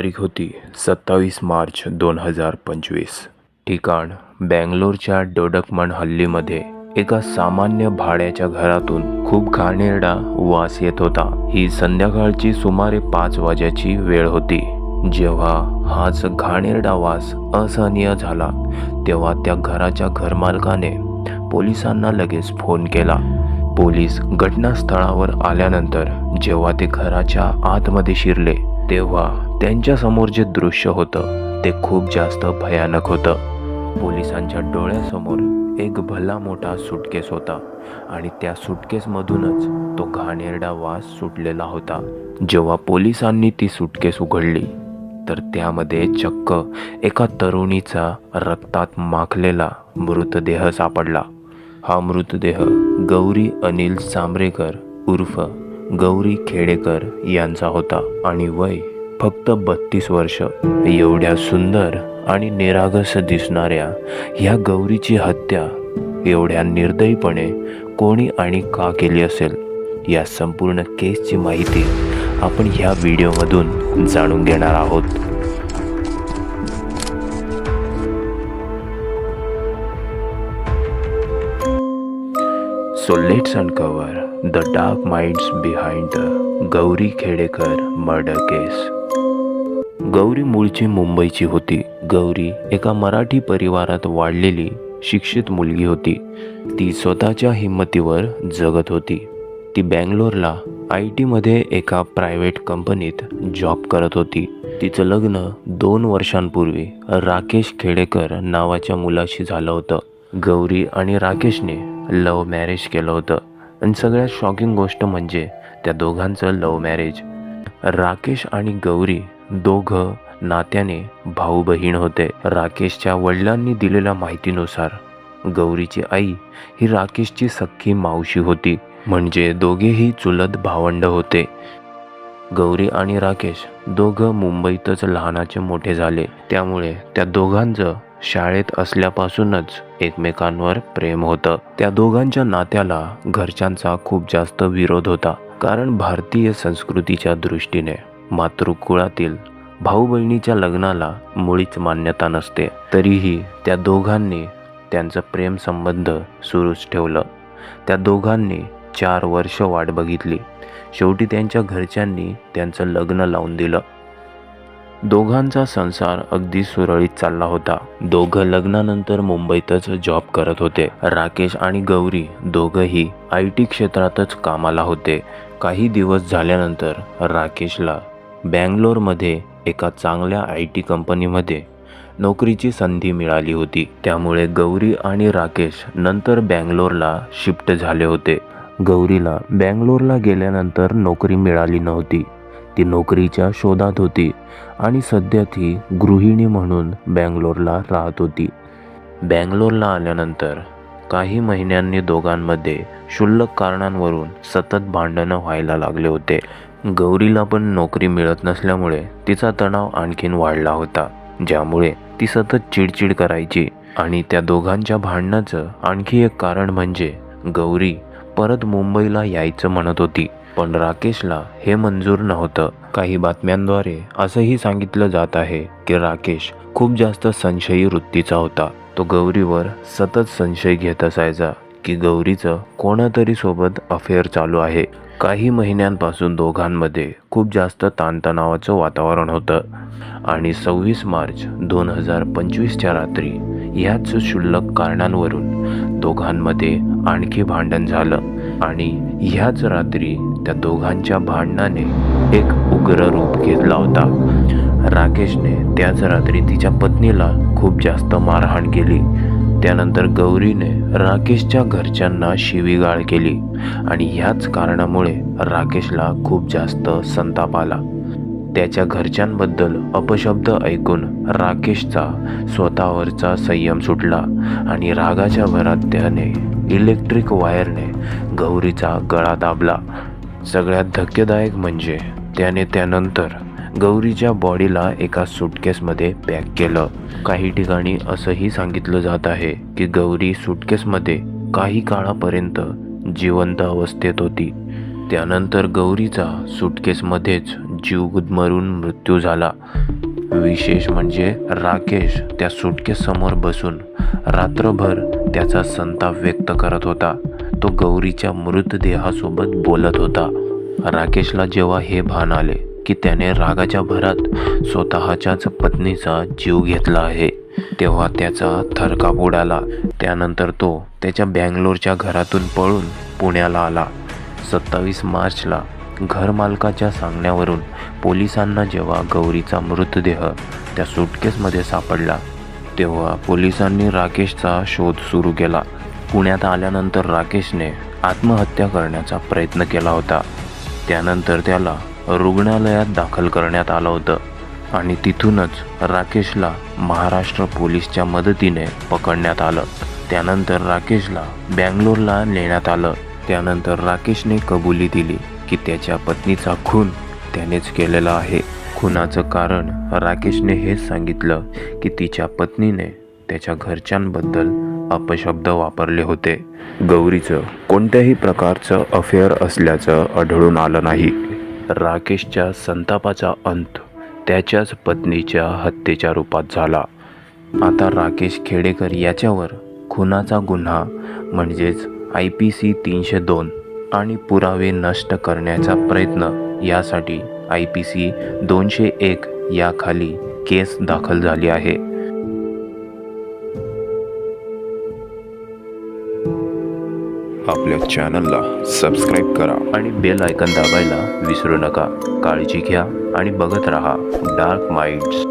तारीख होती सत्तावीस मार्च दोन हजार पंचवीस. ठिकाण बँगलोरच्या डोडकमन हल्लीमध्ये एका सामान्य भाड्याच्या घरातून खूप घाणेरडा वास येत होता. ही संध्याकाळची सुमारे पाच वाजेची वेळ होती. जेव्हा हाच घाणेरडा वास असहनीय झाला तेव्हा त्या घराच्या घरमालकाने पोलिसांना लगेच फोन केला. पोलीस घटनास्थळावर आल्यानंतर जेव्हा ते घराच्या आतमध्ये शिरले तेव्हा त्यांच्यासमोर जे दृश्य होतं ते खूप जास्त भयानक होतं. पोलिसांच्या डोळ्यासमोर एक भला मोठा सुटकेस होता आणि त्या सुटकेसमधूनच तो घाणेरडा वास सुटलेला होता. जेव्हा पोलिसांनी ती सुटकेस उघडली तर त्यामध्ये चक्क एका तरुणीचा रक्तात माखलेला मृतदेह सापडला. हा मृतदेह गौरी अनिल चांबरेकर उर्फ गौरी खेडेकर यांचा होता आणि वय फक्त बत्तीस वर्ष. एवढ्या सुंदर आणि निरागस दिसणाऱ्या ह्या गौरीची हत्या एवढ्या निर्दयीपणे कोणी आणि का केली असेल या संपूर्ण केसची माहिती आपण ह्या व्हिडिओमधून जाणून घेणार आहोत. So let's uncover the dark minds behind the Gauri Khedekar murder case Gauri मूळची मुंबईची होती. गौरी एका मराठी परिवारात वाढलेली शिक्षित मुलगी होती. ती स्वतःच्या हिंमतीवर जगत होती. ती बँगलोरला आय टीमध्ये एका प्रायव्हेट कंपनीत जॉब करत होती. तिचं लग्न दोन वर्षांपूर्वी राकेश खेडेकर नावाच्या मुलाशी झालं होतं. गौरी आणि राकेशने लव्ह मॅरेज केलं होतं. आणि सगळ्यात शॉकिंग गोष्ट म्हणजे त्या दोघांचं लव्ह मॅरेज. राकेश आणि गौरी दोघं नात्याने भाऊ बहीण होते. राकेशच्या वडिलांनी दिलेल्या माहितीनुसार गौरीची आई ही राकेशची सख्खी मावशी होती. म्हणजे दोघेही चुलत भावंड होते. गौरी आणि राकेश दोघं मुंबईतच लहानाचे मोठे झाले. त्यामुळे त्या दोघांचं शाळेत असल्यापासूनच एकमेकांवर प्रेम होतं. त्या दोघांच्या नात्याला घरच्यांचा खूप जास्त विरोध होता. कारण भारतीय संस्कृतीच्या दृष्टीने मातृकुळातील भाऊ बहिणीच्या लग्नाला मुळीच मान्यता नसते. तरीही त्या दोघांनी त्यांचं प्रेम संबंध सुरूच ठेवलं. त्या दोघांनी चार वर्ष वाट बघितली. शेवटी त्यांच्या घरच्यांनी त्यांचं लग्न लावून दिलं. दोघांचा संसार अगदी सुरळीत चालला होता. दोघं लग्नानंतर मुंबईतच जॉब करत होते. राकेश आणि गौरी दोघंही आय टी क्षेत्रातच कामाला होते. काही दिवस झाल्यानंतर राकेशला बँगलोरमध्ये एका चांगल्या आय टी कंपनीमध्ये नोकरीची संधी मिळाली होती. त्यामुळे गौरी आणि राकेश नंतर बँगलोरला शिफ्ट झाले होते. गौरीला बँगलोरला गेल्यानंतर नोकरी मिळाली नव्हती. ती नोकरीच्या शोधात होती आणि सध्या ती गृहिणी म्हणून बँगलोरला राहत होती. बँगलोरला आल्यानंतर काही महिन्यांनी दोघांमध्ये क्षुल्लक कारणांवरून सतत भांडणं व्हायला लागले होते. गौरीला पण नोकरी मिळत नसल्यामुळे तिचा तणाव आणखीन वाढला होता ज्यामुळे ती सतत चिडचिड करायची आणि त्या दोघांच्या भांडणाचं आणखी एक कारण म्हणजे गौरी परत मुंबईला यायचं म्हणत होती. पण राकेशला हे मंजूर नव्हतं. काही बातम्यांद्वारे असंही सांगितलं जात आहे की राकेश खूप जास्त संशयी वृत्तीचा होता. तो गौरीवर सतत संशय घेत असायचा की गौरीचं कोणातरी सोबत अफेअर चालू आहे. काही महिन्यांपासून दोघांमध्ये खूप जास्त ताणतणावाचं वातावरण होतं. आणि सव्वीस मार्च दोन हजार पंचवीसच्या रात्री ह्याच क्षुल्लक कारणांवरून दोघांमध्ये आणखी भांडण झालं. आणि ह्याच रात्री त्या दोघांच्या भांडणाने एक उग्र रूप घेतला होता. राकेशने त्याच रात्री तिच्या पत्नीला खूप जास्त मारहाण केली. त्यानंतर गौरीने राकेशच्या घरच्यांना शिवीगाळ केली आणि ह्याच कारणामुळे राकेशला खूप जास्त संताप आला. त्याच्या घरच्यांबद्दल अपशब्द ऐकून राकेशचा स्वतःवरचा संयम सुटला आणि रागाच्या भरात त्याने इलेक्ट्रिक वायरने गौरीचा गळा दाबला. सगळ्यात धक्केदायक म्हणजे त्याने त्यानंतर गौरीच्या बॉडीला एका सुटकेसमध्ये पॅक केलं. काही ठिकाणी असंही सांगितलं जात आहे की गौरी सुटकेसमध्ये काही काळापर्यंत जिवंत अवस्थेत होती. त्यानंतर गौरीचा सुटकेसमध्येच जीव गुदमरून मृत्यू झाला. विशेष म्हणजे राकेश त्या सुटकेसमोर बसून रात्रभर त्याचा संताप व्यक्त करत होता. तो गौरीच्या मृतदेहासोबत बोलत होता. राकेशला जेव्हा हे भान आले की त्याने रागाच्या भरात स्वतःच्याच पत्नीचा जीव घेतला आहे. तेव्हा त्याचा थरकाप उडाला त्यानंतर तो त्याच्या बँगलोरच्या घरातून पळून पुण्याला आला. सत्तावीस मार्चला घरमालकाच्या सांगण्यावरून पोलिसांना जेव्हा गौरीचा मृतदेह त्या सुटकेसमध्ये सापडला तेव्हा पोलिसांनी राकेशचा शोध सुरू केला. पुण्यात आल्यानंतर राकेशने आत्महत्या करण्याचा प्रयत्न केला होता. त्यानंतर त्याला रुग्णालयात दाखल करण्यात आलं होतं. आणि तिथूनच राकेशला महाराष्ट्र पोलीसच्या मदतीने पकडण्यात आलं. त्यानंतर राकेशला बँगलोरला नेण्यात आलं. त्यानंतर राकेशने कबुली दिली की त्याच्या पत्नीचा खून त्यानेच केलेला आहे. खुनाचं कारण राकेशने हेच सांगितलं की तिच्या पत्नीने त्याच्या घरच्यांबद्दल अपशब्द वापरले होते. गौरीचं कोणत्याही प्रकारचं अफेअर असल्याचं आढळून आलं नाही. राकेशच्या संतापाचा अंत त्याच्याच पत्नीच्या हत्येच्या रूपात झाला. आता राकेश खेडेकर याच्यावर खुनाचा गुन्हा म्हणजेच आय पी सी तीनशे दोन आणि पुरावे नष्ट करण्याचा प्रयत्न यासाठी आय पी सी दोनशे एक याखाली केस दाखल झाली आहे. आपल्या चॅनलला सबस्क्राईब करा. आणि बेल आयकन दाबायला विसरू नका. काळजी घ्या आणि बघत रहा डार्क माइंड्स